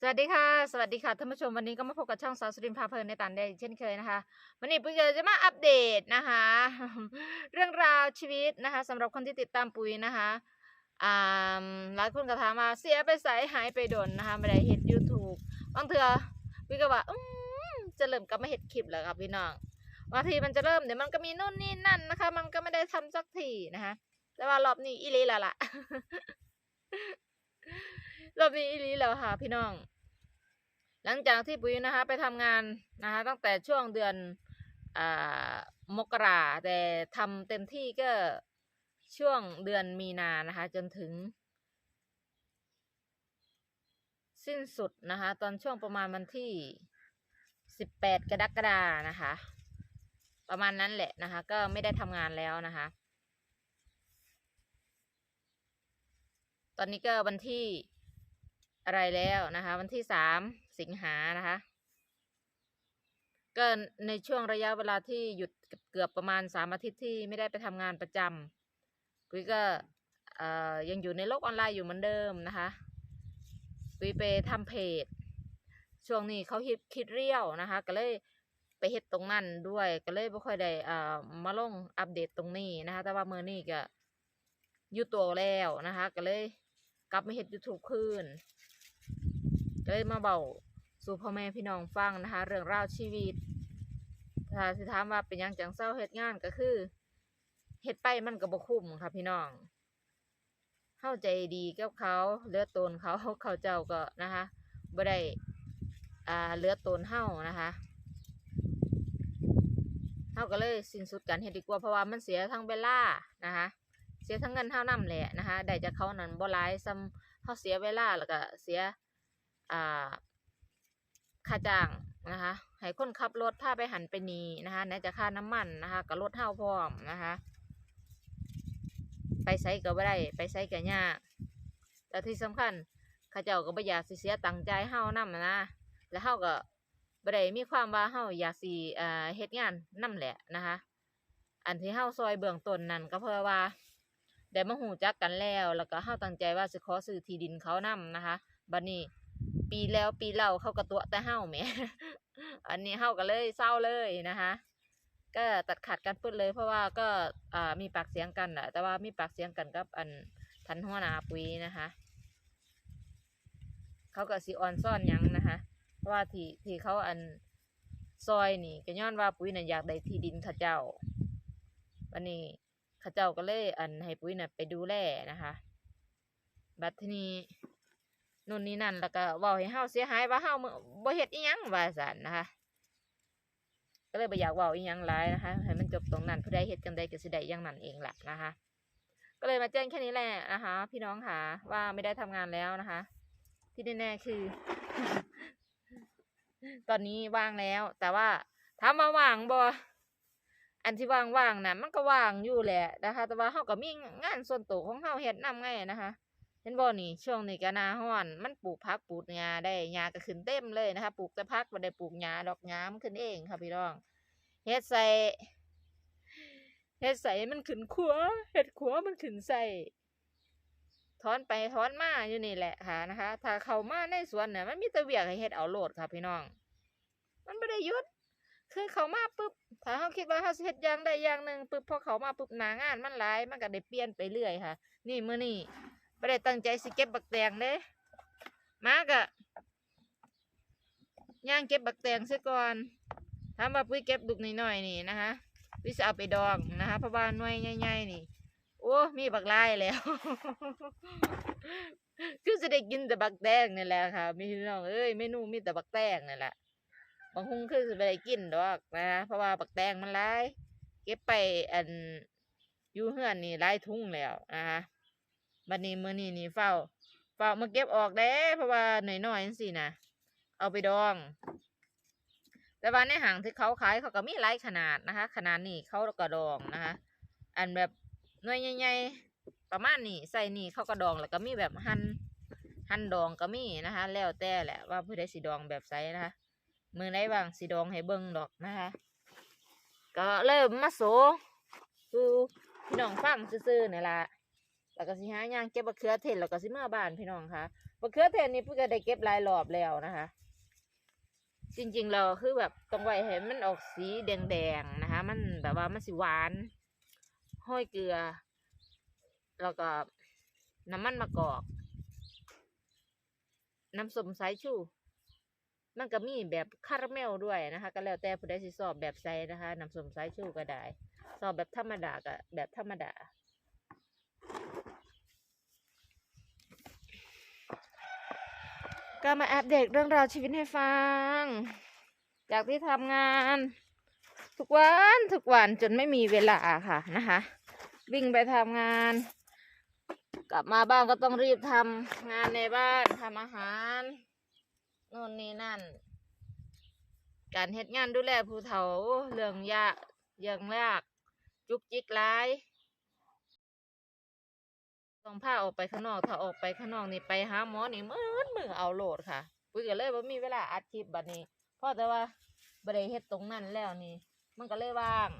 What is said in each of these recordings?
สวัสดีค่ะ สวัสดีค่ะท่านผู้ชมวันนี้ก็มาพบกับช่องสาวสุรินทร์พาเพลินในตันได้เช่นเคยนะคะ วันนี้ปุ๋ยจะมาอัปเดตนะคะ เรื่องราวชีวิตนะคะสำหรับคนที่ติดตามปุ๋ยนะคะอ่าหลายคนก็ถามมาเสียไปใสหายไปโดนนะคะไม่ได้เห็น YouTube บางเถื่อปุ๋ยก็ว่าอืมจะเริ่มกลับมาเห็ดคลิปแล้วครับพี่น้องบางทีมันจะเริ่มเดี๋ยวมันก็มีนู่นนี่นั่นนะคะ มันก็ไม่ได้ทำสักทีนะคะ แต่ว่ารอบนี้อีหลีละล่ะ รอบนี้อีลีแล้วค่ะ พี่น้อง หลังจากที่ปุ๋ยนะคะ ไปทำงานนะคะ ตั้งแต่ช่วงเดือนอมกราแต่ทำเต็มที่ก็ช่วงเดือนมีนานะคะ จนถึง สิ้นสุดนะคะ ตอนช่วงประมาณวันที่สิบแปดกรกฎานะคะ ประมาณนั้นแหละนะคะ ก็ไม่ได้ทำงานแล้วนะคะ ตอนนี้ก็วันที่ อะไรแล้วนะคะ วันที่สามสิงหานะคะ ก็ในช่วงระยะเวลาที่หยุดเกือบประมาณสามอาทิตย์ที่ไม่ได้ไปทำงานประจำปุ้ยก็ยังอยู่ในโลกออนไลน์อยู่เหมือนเดิมนะคะปุ้ยไปทำเพจ ช่วงนี้เขาฮิตคิดเรียวนะคะ ก็เลยไปเฮ็ดตรงนั้นด้วยก็เลยไม่ค่อยได้มาลงอัปเดตตรงนี้นะคะ แต่ว่าเมื่อนี้ก็อยู่ตัวแล้วนะคะ ก็เลยกลับมาเฮ็ด YouTube คืน ก็เลยมาเบาสู่พ่อแม่พี่น้องฟังนะคะ เรื่องราวชีวิตถ้าสิถามว่าเป็นยังจังเศร้าเฮ็ดงานก็คือเฮ็ดไปมันก็บ่คุ้มค่ะพี่น้อง เข้าใจดีกับเขาเลือดตนเขาเขาเจ้าก็นะคะบ่ได้อ่าเลือดตนเฮานะคะเฮาก็เลยสิ้นสุดการเฮ็ดดีกว่าเพราะว่ามันเสียทั้งเวลานะคะ เสียทั้งเงินเท่านํแหละนะคะได้จากเขานั้นบ่หลายซ้ำเฮาเสียเวลาแล้วก็เสีย อ่าค่าจ้างนะคะให้คนขับรถพาไปหันไปนีนะคะไหนจะค่าน้ำมันนะคะกับรถเท่าพร้อมนะคะไปไซก็ไม่ได้ไปไซก็ยากแต่ที่สำคัญข้าเจ้าก็บ่อยากสิเสียตังค์ใจเฮานำนะแล้วเฮาก็บ่ได้มีความว่าเฮาอยากสิอ่าเฮ็ดงานนํแหละนะคะ อันที่เฮาซอยเบื้องต้นนั่นก็เพราะว่าได้มาหูจักกันแล้ว แล้วก็เฮาตั้งใจว่าสิขอซื้อที่ดินเขานํนะคะบัดนี้ ปีแล้วปีเล่าเขากระตัวแต่เฮาแหมอันนี้เฮาก็เลยเศร้าเลยนะคะ ก็ตัดขาดกันปึ๊ดเลย เพราะว่าก็อ่ามีปากเสียงกันแหละแต่ว่ามีปากเสียงกันกับอันทันหัวนาปุยนะคะ เขาก็สิออนซ่อนยังนะคะเพราะว่าที่ที่เขาอันซอยนี่ก็ย้อนว่าปุ๋ยน่ะอยากได้ที่ดินข้าเจ้า วันนี้ข้าเจ้าก็เลยอันให้ปุ๋ยน่ะไปดูแลนะคะ บัดทีนี้ นู่นนี่นั่นแล้วก็ว้าให้เฮาเสียหายว่าเฮามื้อบ่เฮ็ดอีหยังว่าซั่นนะคะ ก็เลยบ่อยากเว้าอีหยังหลายนะคะให้มันจบตรงนั้นผู้ใดเฮ็ดจังใดก็สิได้อย่างนั้นเองแหละนะคะ ก็เลยมาแจ้งแค่นี้แหละนะคะ พี่น้องค่ะว่าไม่ได้ทำงานแล้วนะคะ ที่แน่ๆคือ ตอนนี้ว่างแล้ว แต่ว่าถามมาว่างบ่อันที่ว่างๆน่ะมันก็ว่างอยู่แหละนะคะ แต่ว่าเฮาก็มีงานส่วนตัวของเฮาเฮ็ดนํไงนะคะ ห็นบ่นี่ช่วงนี้ก็หนาฮ้อน มันปลูกผักปลูกหญ้าได้หญ้าก็ขึ้นเต็มเลยนะคะปลูกแต่ผักบ่ได้ปลูกหญ้าดอกหญ้ามันขึ้นเองค่ะพี่น้องเฮ็ดใส่เฮ็ดใส่มันขึ้นขัวเฮ็ดขัวมันขึ้นใส่ถอนไปถอนมาอยู่นี่แหละค่ะนะคะ ถ้าเข้ามาในสวนเนี่ยมันมีแต่เวียกให้เฮ็ดเอาโลดค่ะพี่น้อง มันบ่ได้ยุดคือเขามาปุ๊บถ้าเขาคิดว่าเขาเฮ็ดอย่างใดอย่างหนึ่งปุ๊บพอเขามาปุ๊บหนางานมันหลายมันก็ได้เปลี่ยนไปเรื่อยค่ะ นี่เมื้อนี้ บ่ได้ตั้งใจสิเก็บบักแตงเด้มาก็ย่างเก็บบักแตงซะก่อนถามาปุ้ยเก็บลูกน้อยๆนี่นะคะปุ้ยสิเอาไปดองนะคะเพราะว่าหน่วยใหญ่ๆนี่ โอ้มีบักหลายแล้วคือจะได้กินแต่บักแตงนี่แหละค่ะมีน้องเอ้ยเมนูมีแต่บักแตงนี่แหละบางคงคือสิไปได้กินดอกนะเพราะว่าบักแตงมันหลายเก็บไปอันอยู่เฮือนนี่หลายทุ่งแล้วนะคะ บัดนี้มื้อนี้นี่เฝ้าเฝ้ามาเก็บออกเด้เพราะว่าหน่อยๆจังซี่นะเอาไปดอง แต่ว่าในห้างที่เขาขายเขาก็มีหลายขนาดนะคะ ขนาดนี้เขาก็ดองนะคะ อันแบบหน่วยใหญ่ๆประมาณนี้ใส่นี่เขาก็ดองแล้วก็มีแบบหั่นหั่นดองก็มีนะคะ แล้วแต่แหละว่าผู้ใดสิดองแบบไสนะคะมือไหนบางสีดองให้เบิ่งดอกนะคะ ก็เริ่มมาโสคือพี่น้องฟังซื่อๆนี่ละ แล้วก็สิหาย่างเก็บบักเขือเทศแล้วก็สิมาบ้านพี่น้องค่ะมะเขือเทศนี่เพิ่งจะได้เก็บหลายรอบแล้วนะคะ จริงๆเราคือแบบต้องไว้ให้มันออกสีแดงๆนะคะ มันแบบว่ามันสิหวานห้อยเกลือ แล้วก็น้ำมันมะกอก น้ำส้มสายชูมันก็มีแบบคาราเมลด้วยนะคะ ก็แล้วแต่ผู้ใดสิชอบแบบใสนะคะน้ำส้มสายชูก็ได้ชอบแบบธรรมดาก็แบบธรรมดา ก็มาอัปเดตเรื่องราวชีวิตให้ฟัง จากที่ทำงาน ทุกวันทุกวันจนไม่มีเวลาค่ะนะคะ วิ่งไปทำงาน กลับมาบ้านก็ต้องรีบทำงานในบ้านทำอาหารโน่นนี่นั่น การเฮ็ดงานดูแลผู้เฒ่าเรื่องยากเรื่องยากจุกจิกหลาย ต้องพาออกไปข้างนอกถ้าออกไปข้างนอกนี่ไปหาหมอนี่มืดมือเอาโหลดค่ะปุ้ยก็เลยว่ามีเวลาอัดคลิปบัดนี้เพราะแต่ว่าบริเฮ็ดตรงนั้นแล้วนี่ มันก็เลยว่าง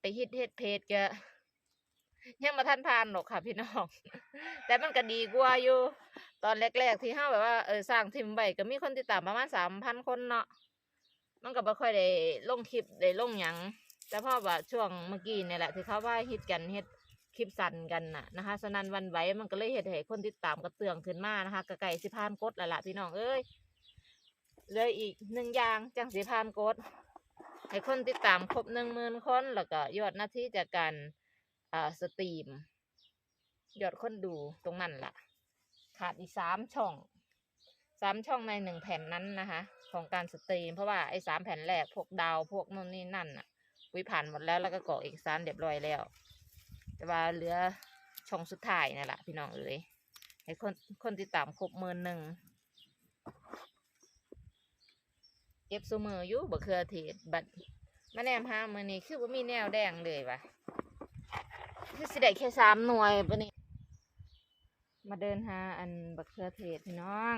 ไปฮิตเฮ็ดเพจก็ยังมาทันพานหรอกค่ะ พี่น้อง แต่มันก็ดีกว่าอยู่ ตอนแรก ๆ ที่เฮาแบบว่าเออสร้างทีมไว้ก็มีคนติดตามประมาณสามพันคนเนาะ มันก็บ่ค่อยได้ลงคลิปได้ลงหยังแต่พอว่าช่วงเมื่อกี้เนี่ยแหละที่เขาว่าฮิตกันเฮ็ดคลิปสั้นกันน่ะนะคะสนันวันไหวมันก็เลยเฮ็ดให้คนติดตามกระเตืองขึ้นมานะคะกระไก่สิพานกดล้วล่ะพี่น้องเอ้ยเลยอีกหนึ่งอย่างจังสิพานกดให้คนติดตามครบหนึ่งหมื่นคนแล้วก็ยอดหน้าที่จากการอ่าสตรีมยอดคนดูตรงนั้นล่ะ ขาดอีกสามช่อง สามช่องในหนึ่งแผ่นนั้นนะคะ ของการสตรีม เพราะว่าไอ้สามแผ่นแรกพวกดาวพวกนู่นนี่นั่นน่ะวิผ่านหมดแล้วแล้วก็กรอกเอกสารเรียบร้อยแล้ว แต่ว่าเหลือช่องสุดท้ายนี่แหละพี่น้องเอ๋ยให้คนคนติดตามครบหมื่นหนึ่งเก็บซูมืออยู่บะเครือเทศบัดมาแนมหามือนี้คือว่ามีแนวแดงเลยวะคือสิได้แค่สามหน่วยปะนี่มาเดินหาอันบะเครือเทศพี่น้อง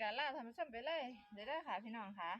กาล่าธรรมชาติไปเลย เดี๋ยวได้ค่ะพี่น้องค่ะ